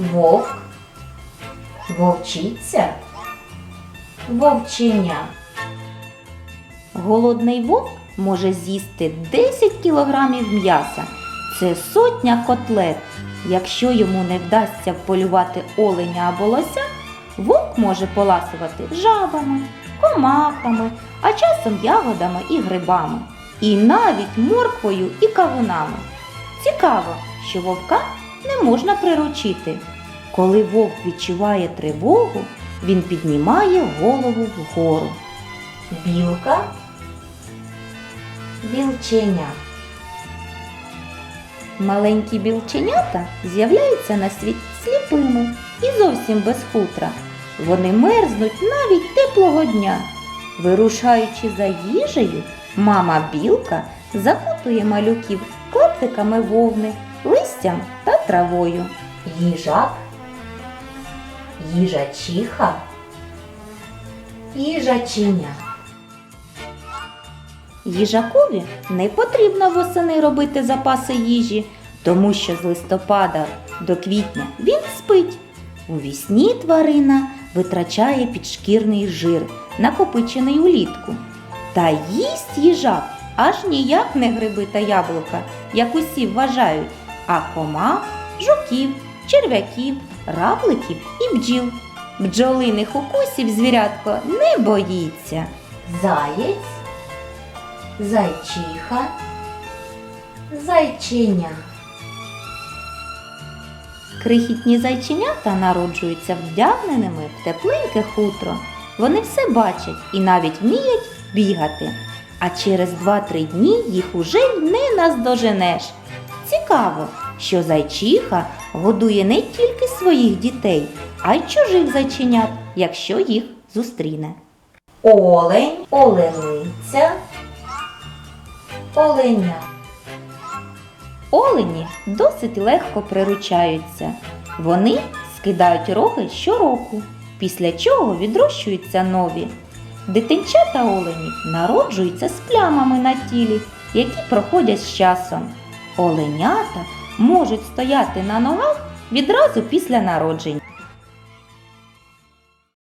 вовк, вовчиця, вовченя. Голодний вовк може з'їсти 10 кілограмів м'яса. Це сотня котлет. Якщо йому не вдасться вполювати оленя або лося, вовк може поласувати жабами, комахами, а часом ягодами і грибами, і навіть морквою і кавунами. Цікаво, що вовка не можна приручити. Коли вовк відчуває тривогу, він піднімає голову вгору. Білка, білченя. Маленькі білченята з'являються на світ сліпими і зовсім без хутра. Вони мерзнуть навіть теплого дня. Вирушаючи за їжею, мама білка закутує малюків клаптиками вовни, листям та травою. їжак, їжачиха, їжачиня. Їжакові не потрібно восени робити запаси їжі, тому що з листопада до квітня він спить. У вісні тварина витрачає підшкірний жир, накопичений улітку. Та їсть їжак аж ніяк не гриби та яблука, як усі вважають, а комах, жуків, черв'яків, равликів і бджіл. Бджолиних укусів звірятко не боїться. Заєць, зайчиха, зайчиня. Крихітні зайченята народжуються вдягненими в тепленьке хутро. Вони все бачать і навіть вміють бігати. А через 2-3 дні їх уже не наздоженеш. Цікаво, що зайчиха годує не тільки своїх дітей, а й чужих зайченят, якщо їх зустріне. Олень, олениця, оленя. Олені досить легко приручаються. Вони скидають роги щороку, після чого відрощуються нові. Дитинчата оленів народжуються з плямами на тілі, які проходять з часом. Оленята можуть стояти на ногах відразу після народження.